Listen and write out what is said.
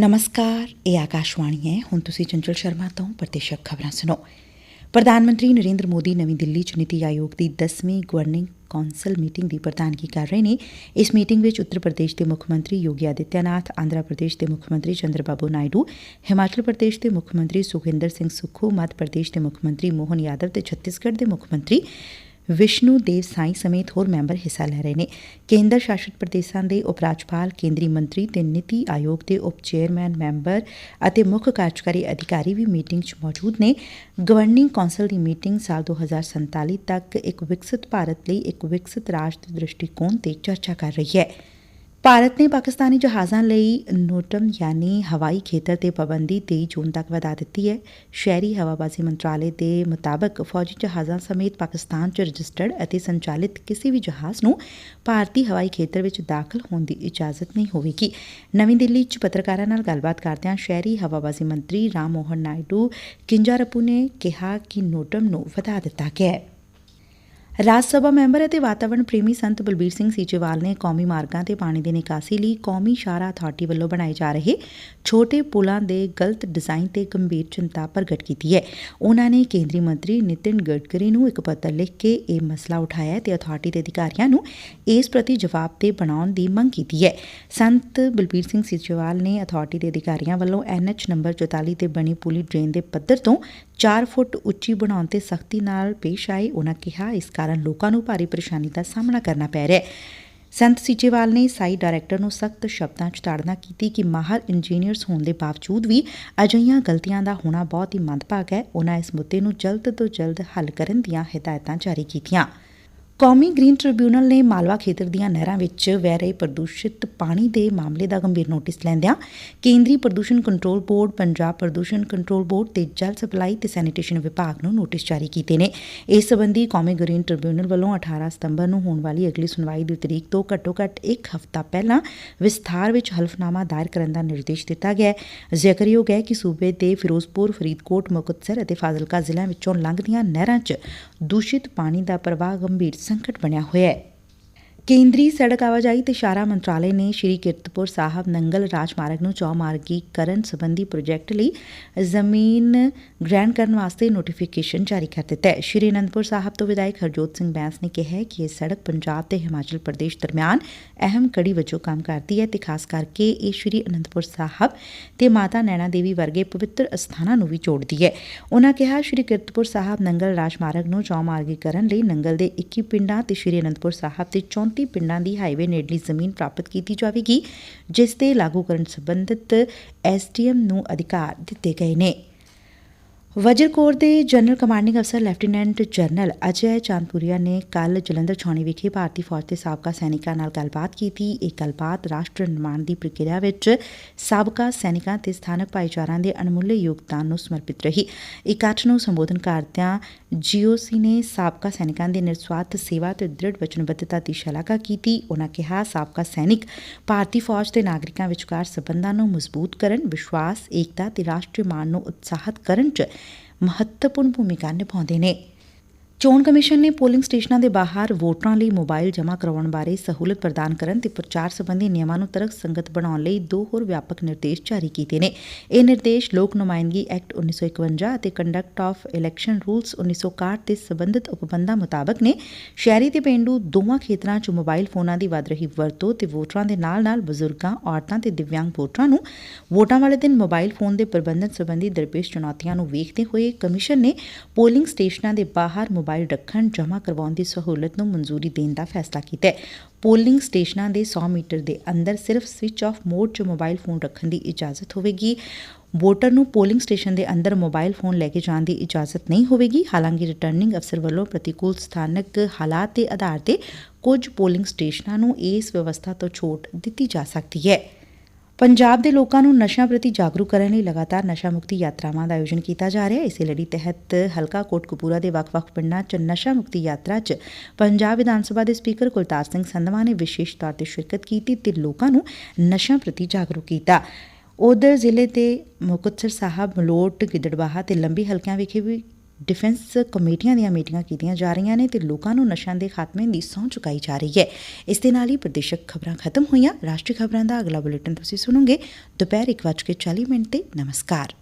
ਨਮਸਕਾਰ ਇਹ ਆਕਾਸ਼ਵਾਣੀ ਹੈ ਹੁਣ ਤੁਸੀਂ ਚੰਚਲ ਸ਼ਰਮਾ ਤੋਂ ਪ੍ਰਤੀਸ਼ਕ ਖਬਰਾਂ ਸੁਣੋ ਪ੍ਰਧਾਨ ਮੰਤਰੀ ਨਰਿੰਦਰ ਮੋਦੀ ਨਵੀਂ ਦਿੱਲੀ ਚ ਨੀਤੀ ਆਯੋਗ ਦੀ 10ਵੀਂ ਗਵਰਨਿੰਗ ਕੌਂਸਲ ਮੀਟਿੰਗ ਦੀ ਪ੍ਰਧਾਨਗੀ ਕਰ ਰਹੇ ਨੇ ਇਸ ਮੀਟਿੰਗ ਵਿੱਚ ਉੱਤਰ ਪ੍ਰਦੇਸ਼ ਦੇ ਮੁੱਖ ਮੰਤਰੀ ਯੋਗੀ ਆਦਿੱਤਿਆਨਾਥ ਆਂਧਰਾ ਪ੍ਰਦੇਸ਼ ਦੇ ਮੁੱਖ ਮੰਤਰੀ ਚੰਦਰਬਾਬੂ ਨਾਇਡੂ ਹਿਮਾਚਲ ਪ੍ਰਦੇਸ਼ ਦੇ ਮੁੱਖ ਮੰਤਰੀ ਸੁਖਿੰਦਰ ਸਿੰਘ ਸੁੱਖੂ ਮੱਧ ਪ੍ਰਦੇਸ਼ ਦੇ ਮੁੱਖ ਮੰਤਰੀ ਮੋਹਨ ਯਾਦਵ ਤੇ ਛੱਤੀਸਗੜ੍ਹ ਦੇ ਮੁੱਖ ਮੰਤਰੀ ਵਿਸ਼ਨੂ ਦੇਵ ਸਾਈ ਸਮੇਤ ਹੋਰ ਮੈਂਬਰ ਹਿੱਸਾ ਲੈ ਰਹੇ ਨੇ। ਕੇਂਦਰ ਸ਼ਾਸਿਤ ਪ੍ਰਦੇਸ਼ਾਂ ਦੇ ਉਪ ਰਾਜਪਾਲ ਕੇਂਦਰੀ ਮੰਤਰੀ ਤੇ ਨੀਤੀ ਆਯੋਗ ਦੇ ਉਪ ਚੇਅਰਮੈਨ, ਮੈਂਬਰ ਅਤੇ ਮੁੱਖ ਕਾਰਜਕਾਰੀ ਅਧਿਕਾਰੀ ਵੀ ਮੀਟਿੰਗ 'ਚ ਮੌਜੂਦ ਨੇ। ਗਵਰਨਿੰਗ ਕੌਂਸਲ ਦੀ ਮੀਟਿੰਗ ਸਾਲ 2047 ਤੱਕ ਇੱਕ ਵਿਕਸਿਤ ਭਾਰਤ ਲਈ ਇੱਕ ਵਿਕਸਿਤ ਰਾਜ ਦੇ ਦ੍ਰਿਸ਼ਟੀਕੋਣ ਤੇ ਚਰਚਾ ਕਰ ਰਹੀ ਹੈ। ਭਾਰਤ ਨੇ ਪਾਕਿਸਤਾਨੀ ਜਹਾਜ਼ਾਂ ਲਈ ਨੋਟਮ ਯਾਨੀ ਹਵਾਈ ਖੇਤਰ ਤੇ ਪਾਬੰਦੀ 23 ਜੂਨ ਤੱਕ ਵਧਾ ਦਿੱਤੀ ਹੈ। ਸ਼ਹਿਰੀ ਹਵਾਬਾਜ਼ੀ ਮੰਤਰਾਲੇ ਦੇ ਮੁਤਾਬਕ ਫੌਜੀ ਜਹਾਜ਼ਾਂ ਸਮੇਤ ਪਾਕਿਸਤਾਨ 'ਚ ਰਜਿਸਟਰਡ ਅਤੇ ਸੰਚਾਲਿਤ ਕਿਸੇ ਵੀ ਜਹਾਜ਼ ਨੂੰ ਭਾਰਤੀ ਹਵਾਈ ਖੇਤਰ ਵਿੱਚ ਦਾਖਲ ਹੋਣ ਦੀ ਇਜਾਜ਼ਤ ਨਹੀਂ ਹੋਵੇਗੀ। ਨਵੀਂ ਦਿੱਲੀ 'ਚ ਪੱਤਰਕਾਰਾਂ ਨਾਲ ਗੱਲਬਾਤ ਕਰਦਿਆਂ ਸ਼ਹਿਰੀ ਹਵਾਬਾਜ਼ੀ ਮੰਤਰੀ ਰਾਮ ਮੋਹਨ ਨਾਇਡੂ ਕਿੰਜਾਰਪੂ ਨੇ ਕਿਹਾ ਕਿ ਨੋਟਮ ਨੂੰ ਵਧਾ ਦਿੱਤਾ ਗਿਆ ਹੈ। ਰਾਜ ਸਭਾ ਮੈਂਬਰ ਅਤੇ ਵਾਤਾਵਰਣ ਪ੍ਰੇਮੀ ਸੰਤ ਬਲਬੀਰ ਸਿੰਘ ਸੀਚੇਵਾਲ ਨੇ ਕੌਮੀ ਮਾਰਗਾਂ ਤੇ ਪਾਣੀ ਦੀ ਨਿਕਾਸੀ ਲਈ ਕੌਮੀ ਸ਼ਾਹਰਾ ਅਥਾਰਟੀ ਵੱਲੋਂ ਬਣਾਏ ਜਾ ਰਹੇ ਛੋਟੇ ਪੁਲਾਂ ਦੇ ਗਲਤ ਡਿਜ਼ਾਈਨ ਤੇ ਗੰਭੀਰ ਚਿੰਤਾ ਪ੍ਰਗਟ ਕੀਤੀ ਹੈ। ਉਹਨਾਂ ਨੇ ਕੇਂਦਰੀ ਮੰਤਰੀ ਨਿਤਿਨ ਗਡਕਰੀ ਨੂੰ ਇੱਕ ਪੱਤਰ ਲਿਖ ਕੇ ਇਹ ਮਸਲਾ ਉਠਾਇਆ ਤੇ ਅਥਾਰਟੀ ਦੇ ਅਧਿਕਾਰੀਆਂ ਨੂੰ ਇਸ ਪ੍ਰਤੀ ਜਵਾਬਦੇਹ ਬਣਾਉਣ ਦੀ ਮੰਗ ਕੀਤੀ ਹੈ। ਸੰਤ ਬਲਬੀਰ ਸਿੰਘ ਸੀਚੇਵਾਲ ਨੇ ਅਥਾਰਟੀ ਦੇ ਅਧਿਕਾਰੀਆਂ ਵੱਲੋਂ ਐਨਐਚ ਨੰਬਰ 44 ਤੇ ਬਣੀ ਪੁਲੀ ਡਰੇਨ ਦੇ ਪੱਧਰ ਤੋਂ 4 ਫੁੱਟ ਉੱਚੀ ਬਣਾਉਣ ਤੇ ਸਖਤੀ ਨਾਲ ਪੇਸ਼ ਆਏ। ਉਹਨਾਂ ਕਿਹਾ, ਇਸ ਕਾਰਨ ਲੋਕਾਂ ਨੂੰ ਭਾਰੀ ਪਰੇਸ਼ਾਨੀ ਦਾ ਸਾਹਮਣਾ ਕਰਨਾ ਪੈ ਰਿਹਾ ਹੈ। ਸੰਤ ਸੀਚੇਵਾਲ ਨੇ ਸਾਈ ਡਾਇਰੈਕਟਰ ਨੂੰ ਸਖਤ ਸ਼ਬਦਾਂ 'ਚ ਤਾੜਨਾ ਕੀਤੀ ਕਿ ਮਾਹਰ ਇੰਜੀਨੀਅਰਸ ਹੋਣ ਦੇ ਬਾਵਜੂਦ ਵੀ ਅਜਿਹੀਆਂ ਗਲਤੀਆਂ ਦਾ ਹੋਣਾ ਬਹੁਤ ਹੀ ਮੰਦਭਾਗ ਹੈ। ਉਹਨਾਂ ਇਸ ਮੁੱਦੇ ਨੂੰ ਜਲਦ ਤੋਂ ਜਲਦ ਹੱਲ ਕਰਨ ਦੀਆਂ ਹਦਾਇਤਾਂ ਜਾਰੀ ਕੀਤੀਆਂ। ਕੌਮੀ ਗ੍ਰੀਨ ਟ੍ਰਿਬਿਊਨਲ ਨੇ ਮਾਲਵਾ ਖੇਤਰ ਦੀਆਂ ਨਹਿਰਾਂ ਵਿੱਚ ਵਹਿ ਰਹੇ ਪ੍ਰਦੂਸ਼ਿਤ ਪਾਣੀ ਦੇ ਮਾਮਲੇ ਦਾ ਗੰਭੀਰ ਨੋਟਿਸ ਲੈਂਦਿਆਂ ਕੇਂਦਰੀ ਪ੍ਰਦੂਸ਼ਣ ਕੰਟਰੋਲ ਬੋਰਡ, ਪੰਜਾਬ ਪ੍ਰਦੂਸ਼ਣ ਕੰਟਰੋਲ ਬੋਰਡ ਤੇ ਜਲ ਸਪਲਾਈ ਤੇ ਸੈਨੀਟੇਸ਼ਨ ਵਿਭਾਗ ਨੂੰ ਨੋਟਿਸ ਜਾਰੀ ਕੀਤੇ ਨੇ। ਇਸ ਸੰਬੰਧੀ ਕੌਮੀ ਗ੍ਰੀਨ ਟ੍ਰਿਬਿਊਨਲ ਵੱਲੋਂ 18 ਸਤੰਬਰ ਨੂੰ ਹੋਣ ਵਾਲੀ ਅਗਲੀ ਸੁਣਵਾਈ ਦੀ ਤਰੀਕ ਤੋਂ ਘੱਟੋ-ਘੱਟ ਇੱਕ ਹਫ਼ਤਾ ਪਹਿਲਾਂ ਵਿਸਥਾਰ ਵਿੱਚ ਹਲਫਨਾਮਾ ਦਾਇਰ ਕਰਨ ਦਾ ਨਿਰਦੇਸ਼ ਦਿੱਤਾ ਗਿਆ ਹੈ। ਜ਼ਿਕਰਯੋਗ ਹੈ ਕਿ ਸੂਬੇ ਦੇ ਫਿਰੋਜ਼ਪੁਰ, ਫਰੀਦਕੋਟ, ਮੁਕਤਸਰ ਅਤੇ ਫਾਜ਼ਿਲਕਾ ਜ਼ਿਲ੍ਹਿਆਂ ਵਿੱਚੋਂ ਲੰਘਦੀਆਂ ਨਹਿਰਾਂ 'ਚ ਦੂਸ਼ਿਤ ਪਾਣੀ ਦਾ ਪ੍ਰਵਾਹ ਗੰਭੀਰ ਸੰਕਟ ਬਣਿਆ ਹੋਇਆ ਹੈ। ਕੇਂਦਰੀ ਸੜਕ ਆਵਾਜਾਈ ਤੇ ਸ਼ਾਹਰਾ ਮੰਤਰਾਲੇ ਨੇ ਸ਼੍ਰੀ ਕੀਰਤਪੁਰ ਸਾਹਿਬ ਨੰਗਲ ਰਾਜਮਾਰਗ ਨੂੰ ਚੌਮਾਰਗੀਕਰਨ ਸੰਬੰਧੀ ਪ੍ਰੋਜੈਕਟ ਲਈ ਜ਼ਮੀਨ ਗ੍ਰਹਿਣ ਕਰਨ ਵਾਸਤੇ ਨੋਟੀਫਿਕੇਸ਼ਨ ਜਾਰੀ ਕਰ ਦਿੱਤਾ ਹੈ। ਸ਼੍ਰੀ ਅਨੰਦਪੁਰ ਸਾਹਿਬ ਤੋਂ ਵਿਧਾਇਕ ਹਰਜੋਤ ਸਿੰਘ ਬੈਂਸ ਨੇ ਕਿਹਾ ਕਿ ਇਹ ਸੜਕ ਪੰਜਾਬ ਤੇ ਹਿਮਾਚਲ ਪ੍ਰਦੇਸ਼ ਦਰਮਿਆਨ ਅਹਿਮ ਕੜੀ ਵਜੋਂ ਕੰਮ ਕਰਦੀ ਹੈ ਤੇ ਖਾਸ ਕਰਕੇ ਇਹ ਸ਼੍ਰੀ ਅਨੰਦਪੁਰ ਸਾਹਿਬ ਤੇ ਮਾਤਾ ਨੈਣਾ ਦੇਵੀ ਵਰਗੇ ਪਵਿੱਤਰ ਅਸਥਾਨਾਂ ਨੂੰ ਵੀ ਜੋੜਦੀ ਹੈ। ਉਹਨਾਂ ਕਿਹਾ, ਸ਼੍ਰੀ ਕੀਰਤਪੁਰ ਸਾਹਿਬ ਨੰਗਲ ਰਾਜਮਾਰਗ ਨੂੰ ਚੌਮਾਰਗੀਕਰਨ ਲਈ ਨੰਗਲ ਦੇ 21 ਪਿੰਡਾਂ ਤੇ ਸ਼੍ਰੀ ਅਨੰਦਪੁਰ ਸਾਹਿਬ ਦੇ 34 ਪਿੰਡਾਂ ਦੀ ਹਾਈਵੇ ਨੇੜਲੀ ਜ਼ਮੀਨ ਪ੍ਰਾਪਤ ਕੀਤੀ ਜਾਵੇਗੀ, ਜਿਸ ਤੇ ਲਾਗੂ ਕਰਨ ਸੰਬੰਧਿਤ ਐਸਡੀਐਮ ਨੂੰ ਅਧਿਕਾਰ ਦਿੱਤੇ ਗਏ ਨੇ। ਵਜਰ ਕੋਰ ਦੇ ਜਨਰਲ ਕਮਾਂਡਿੰਗ ਅਫਸਰ ਲੈਫਟੀਨੈਂਟ ਜਨਰਲ ਅਜੈ ਚਾਂਦਪੁਰੀਆ ਨੇ ਕੱਲ ਜਲੰਧਰ ਛਾਉਣੀ ਵਿਖੇ ਭਾਰਤੀ ਫੌਜ ਦੇ ਸਾਬਕਾ ਸੈਨਿਕਾਂ ਨਾਲ ਗੱਲਬਾਤ ਕੀਤੀ। ਇਹ ਗੱਲਬਾਤ ਰਾਸ਼ਟਰ ਨਿਰਮਾਣ ਦੀ ਪ੍ਰਕਿਰਿਆ ਵਿੱਚ ਸਾਬਕਾ ਸੈਨਿਕਾਂ ਤੇ ਸਥਾਨਕ ਭਾਈਚਾਰਿਆਂ ਦੇ ਅਣਮੁੱਲੇ ਯੋਗਦਾਨ ਨੂੰ ਸਮਰਪਿਤ ਰਹੀ। ਇਕੱਠ ਨੂੰ ਸੰਬੋਧਨ ਕਰਦਿਆਂ ਜੀਓਸੀ ਨੇ ਸਾਬਕਾ ਸੈਨਿਕਾਂ ਦੀ ਨਿਰਸਵਾਰਥ ਸੇਵਾ ਤੇ ਦ੍ਰਿੜ ਵਚਨਬੱਧਤਾ ਦੀ ਸ਼ਲਾਘਾ ਕੀਤੀ। ਉਹਨਾਂ ਕਿਹਾ, ਸਾਬਕਾ ਸੈਨਿਕ ਭਾਰਤੀ ਫੌਜ ਤੇ ਨਾਗਰਿਕਾਂ ਵਿਚਕਾਰ ਸਬੰਧਾਂ ਨੂੰ ਮਜ਼ਬੂਤ ਕਰਨ, ਵਿਸ਼ਵਾਸ, ਏਕਤਾ ਤੇ ਰਾਸ਼ਟਰੀ ਮਾਣ ਨੂੰ ਉਤਸ਼ਾਹਿਤ ਕਰਨ 'ਚ මහත්තපුන් භූමිකාන්න පොඳිනේ. ਚੋਣ ਕਮਿਸ਼ਨ ਨੇ ਪੋਲਿੰਗ ਸਟੇਸ਼ਨਾਂ ਦੇ ਬਾਹਰ ਵੋਟਰਾਂ ਲਈ ਮੋਬਾਈਲ ਜਮ੍ਹਾਂ ਕਰਵਾਉਣ ਬਾਰੇ ਸਹੂਲਤ ਪ੍ਰਦਾਨ ਕਰਨ ਤੇ ਪ੍ਰਚਾਰ ਸੰਬੰਧੀ ਨਿਯਮਾਂ ਨੂੰ ਤਰਕ ਸੰਗਤ ਬਣਾਉਣ ਲਈ ਦੋ ਹੋਰ ਵਿਆਪਕ ਨਿਰਦੇਸ਼ ਜਾਰੀ ਕੀਤੇ ਨੇ। ਇਹ ਨਿਰਦੇਸ਼ ਲੋਕ ਨੁਮਾਇੰਦਗੀ ਐਕਟ 1951 ਅਤੇ ਕੰਡਕਟ ਆਫ ਇਲੈਕਸ਼ਨ ਰੂਲਸ 1961 ਦੇ ਸਬੰਧਤ ਉਪਬੰਧਾਂ ਮੁਤਾਬਕ ਨੇ। ਸ਼ਹਿਰੀ ਤੇ ਪਿੰਡੂ ਦੋਵਾਂ ਖੇਤਰਾਂ 'ਚ ਮੋਬਾਈਲ ਫੋਨਾਂ ਦੀ ਵੱਧ ਰਹੀ ਵਰਤੋਂ ਤੇ ਵੋਟਰਾਂ ਦੇ ਨਾਲ-ਨਾਲ ਬਜ਼ੁਰਗਾਂ, ਔਰਤਾਂ ਤੇ ਦਿਵਿਆਂਗ ਵੋਟਰਾਂ ਨੂੰ ਵੋਟਾਂ ਵਾਲੇ ਦਿਨ ਮੋਬਾਈਲ ਫੋਨ ਦੇ ਪ੍ਰਬੰਧਨ ਸੰਬੰਧੀ ਦਰਪੇਸ਼ ਚੁਣੌਤੀਆਂ ਨੂੰ ਵੇਖਦੇ ਹੋਏ ਕਮਿਸ਼ਨ ਨੇ ਪੋਲਿੰਗ ਸਟੇਸ਼ਨਾਂ ਦੇ ਬਾਹਰ ਮੋਬਾਈਲ ਰੱਖਣ, ਜਮ੍ਹਾਂ ਕਰਵਾਉਣ ਦੀ ਸਹੂਲਤ ਨੂੰ ਮਨਜ਼ੂਰੀ ਦੇਣ ਦਾ ਫੈਸਲਾ ਕੀਤਾ ਹੈ। ਪੋਲਿੰਗ ਸਟੇਸ਼ਨਾਂ ਦੇ 100 ਮੀਟਰ ਦੇ ਅੰਦਰ ਸਿਰਫ ਸਵਿਚ ਆਫ ਮੋਡ 'ਚ ਮੋਬਾਈਲ ਫੋਨ ਰੱਖਣ ਦੀ ਇਜਾਜ਼ਤ ਹੋਵੇਗੀ। ਵੋਟਰ ਨੂੰ ਪੋਲਿੰਗ ਸਟੇਸ਼ਨ ਦੇ ਅੰਦਰ ਮੋਬਾਈਲ ਫੋਨ ਲੈ ਕੇ ਜਾਣ ਦੀ ਇਜਾਜ਼ਤ ਨਹੀਂ ਹੋਵੇਗੀ। ਹਾਲਾਂਕਿ ਰਿਟਰਨਿੰਗ ਅਫਸਰ ਵੱਲੋਂ ਪ੍ਰਤੀਕੂਲ ਸਥਾਨਕ ਹਾਲਾਤ ਦੇ ਆਧਾਰ ਤੇ ਕੁਝ ਪੋਲਿੰਗ ਸਟੇਸ਼ਨਾਂ ਨੂੰ ਇਸ ਵਿਵਸਥਾ ਤੋਂ ਛੋਟ ਦਿੱਤੀ ਜਾ ਸਕਦੀ ਹੈ। ਪੰਜਾਬ ਦੇ ਲੋਕਾਂ ਨੂੰ ਨਸ਼ਿਆਂ ਪ੍ਰਤੀ ਜਾਗਰੂਕ ਕਰਨ ਲਈ ਲਗਾਤਾਰ ਨਸ਼ਾ ਮੁਕਤੀ ਯਾਤਰਾਵਾਂ ਦਾ ਆਯੋਜਨ ਕੀਤਾ ਜਾ ਰਿਹਾ ਹੈ। ਇਸੇ ਲੜੀ ਤਹਿਤ ਹਲਕਾ ਕੋਟਕਪੂਰਾ ਦੇ ਵੱਖ-ਵੱਖ ਪਿੰਡਾਂ 'ਚ ਨਸ਼ਾ ਮੁਕਤੀ ਯਾਤਰਾ 'ਚ ਪੰਜਾਬ ਵਿਧਾਨ ਸਭਾ ਦੇ ਸਪੀਕਰ ਕੁਲਤਾਰ ਸਿੰਘ ਸੰਧਵਾ ਨੇ ਵਿਸ਼ੇਸ਼ ਤੌਰ ਤੇ ਸ਼ਿਰਕਤ ਕੀਤੀ ਤੇ ਲੋਕਾਂ ਨੂੰ ਨਸ਼ਿਆਂ ਪ੍ਰਤੀ ਜਾਗਰੂਕ ਕੀਤਾ। ਉਧਰ ਜ਼ਿਲ੍ਹੇ ਦੇ ਮੁਕਤਸਰ ਸਾਹਿਬ, ਮਲੋਟ, ਗਿੱਦੜਬਾਹਾ ਤੇ ਲੰਬੀ ਹਲਕਿਆਂ ਵਿਖੇ ਵੀ ਡਿਫੈਂਸ ਕਮੇਟੀਆਂ ਦੀਆਂ ਮੀਟਿੰਗਾਂ ਕੀਤੀਆਂ ਜਾ ਰਹੀਆਂ ਨੇ ਤੇ ਲੋਕਾਂ ਨੂੰ ਨਸ਼ਿਆਂ ਦੇ ਖਾਤਮੇ ਦੀ ਸਹੁੰ ਚੁਕਾਈ ਜਾ ਰਹੀ ਹੈ। ਇਸ ਦੇ ਨਾਲ ਹੀ ਪ੍ਰਦੇਸ਼ਕ ਖਬਰਾਂ ਖਤਮ ਹੋਈਆਂ। ਰਾਸ਼ਟਰੀ ਖਬਰਾਂ ਦਾ ਅਗਲਾ ਬੁਲੇਟਿਨ ਤੁਸੀਂ ਸੁਣੋਗੇ। ਦੁਪਹਿਰ 1:40 ਮਿੰਟ ਤੇ ਨਮਸਕਾਰ।